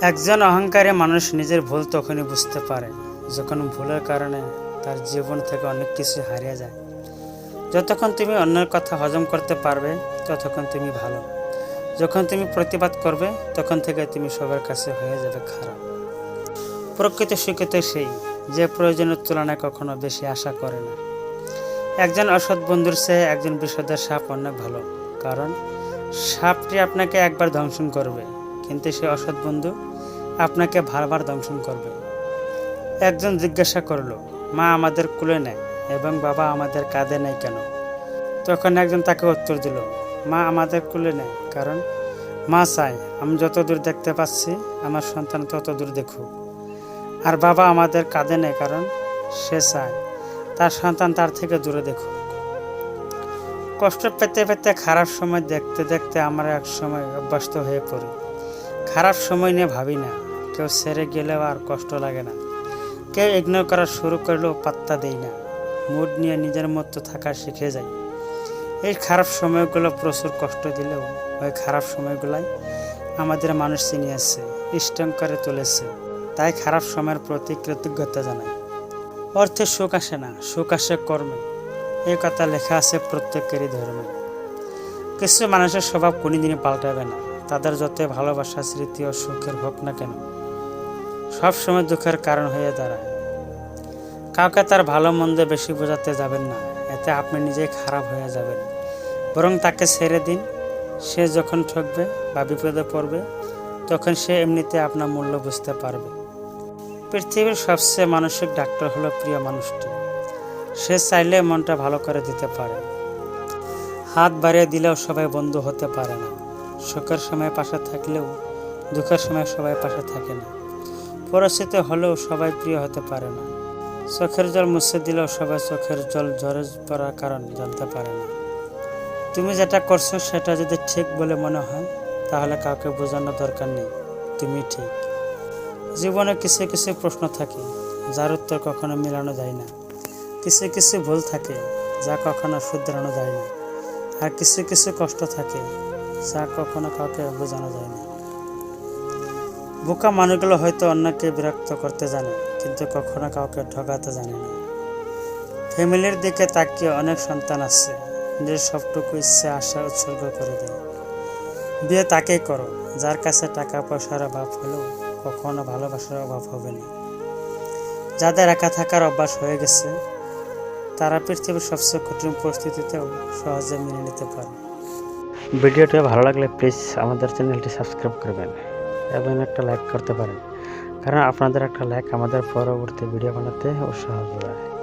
একজন অহংকারী মানুষ নিজের ভুল তখনই বুঝতে পারে, যখন ভুলের কারণে তার জীবন থেকে অনেক কিছু হারিয়ে যায়। যতক্ষণ তুমি অন্যের কথা হজম করতে পারবে, ততক্ষণ তুমি ভালো। যখন তুমি প্রতিবাদ করবে, তখন থেকে তুমি সবার কাছে হয়ে যাবে খারাপ। প্রকৃত শিক্ষিত সেই যে প্রয়োজনের তুলনায় কখনো বেশি আশা করে না। একজন অসৎ বন্ধুর চেয়ে একজন বিষধর সাপ অনেক ভালো, কারণ সাপটি আপনাকে একবার ধ্বংসন করবে। কিন্তু সে অসৎ বন্ধু আপনাকে বারবার দংশন করবে। একজন জিজ্ঞাসা করল, মা আমাদের কুলে নেয় এবং বাবা আমাদের কাঁধে নেয় কেন? তখন একজন তাকে উত্তর দিল, মা আমাদের কুলে নেয় কারণ মা চায় আমি যত দূর দেখতে পাচ্ছি, আমার সন্তান তত দূর দেখুক। আর বাবা আমাদের কাঁধে নেয় কারণ সে চায় তার সন্তান তার থেকে দূরে দেখুক। কষ্ট পেতে পেতে খারাপ সময় দেখতে দেখতে আমরা এক সময় অভ্যস্ত হয়ে পড়ি। খারাপ সময় নিয়ে ভাবি না। কেউ সেরে গেলেও আর কষ্ট লাগে না। কেউ ইগনোর করা শুরু করলেও পাত্তা দেই না। মুড নিয়ে নিজের মতো থাকা শিখে যাই। এই খারাপ সময়গুলো প্রচুর কষ্ট দিলেও ওই খারাপ সময়গুলাই আমাদের মানুষ চিনি চিনিয়েছে স্ট্রং করে তুলেছে। তাই খারাপ সময়ের প্রতি কৃতজ্ঞতা জানাই। অর্থে সুখ আসে না, সুখ আসে কর্মে। এ কথা লেখা আছে প্রত্যেকেরই ধর্মে। কিছু মানুষের স্বভাব কোনোদিনই পাল্টাবে না। তাদের যত ভালোবাসা, স্মৃতি ও সুখের হোক না কেন, সব সময় দুঃখের কারণ হয়ে দাঁড়ায়। কাউকে তার ভালো মন্দ বেশি বোঝাতে যাবেন না, এতে আপনি নিজেই খারাপ হয়ে যাবেন। বরং তাকে ছেড়ে দিন, সে যখন ঠকবে বা বিপদে পড়বে, তখন সে এমনিতে আপনার মূল্য বুঝতে পারবে। পৃথিবীর সবচেয়ে মানসিক ডাক্তার হলো প্রিয় মানুষটি। সে চাইলে মনটা ভালো করে দিতে পারে। হাত বাড়িয়ে দিলেও সবাই বন্ধু হতে পারে না। সুখের সময় পাশে থাকলেও দুঃখের সময় সবাই পাশে থাকে না। পরিস্থিতি হলেও সবাই প্রিয় হতে পারে না। চোখের জল মুছে দিলেও সবাই চোখের জল ঝরে পড়ার কারণ জানতে পারে না। তুমি যেটা করছ সেটা যদি ঠিক বলে মনে হয়, তাহলে কাউকে বোঝানোর দরকার নেই। তুমি ঠিক। জীবনে কিছু কিছু প্রশ্ন থাকে, যার উত্তর কখনো মেলানো যায় না। কিছু কিছু ভুল থাকে, যা কখনো শুধরানো যায় না। আর কিছু কিছু কষ্ট থাকে যা কখনো কাউকে বোঝানো যায় না বোকা মানুষগুলো হয়তো অন্যকে বিরক্ত করতে জানে, কিন্তু কখনো কাউকে ঠকাতে জানে না। ফ্যামিলির দিকে তাকিয়ে অনেক সন্তান আছে, নিজের সবটুকু ইচ্ছে, আশা উৎসর্গ করে দেয়। বিয়ে তাকেই করো, যার কাছে টাকা, পয়সার অভাব হলেও কখনো ভালোবাসার অভাব হবে না। যাদের একা থাকার অভ্যাস হয়ে গেছে, তারা পৃথিবীর সবচেয়ে কঠিন পরিস্থিতিতেও সহজে মেনে নিতে পারে। ভিডিওটি ভালো লাগলে প্লিজ আমাদের চ্যানেলটি সাবস্ক্রাইব করবেন এবং একটা লাইক করতে পারেন। কারণ আপনাদের একটা লাইক আমাদের পরবর্তী ভিডিও বানাতে উৎসাহ যোগায়।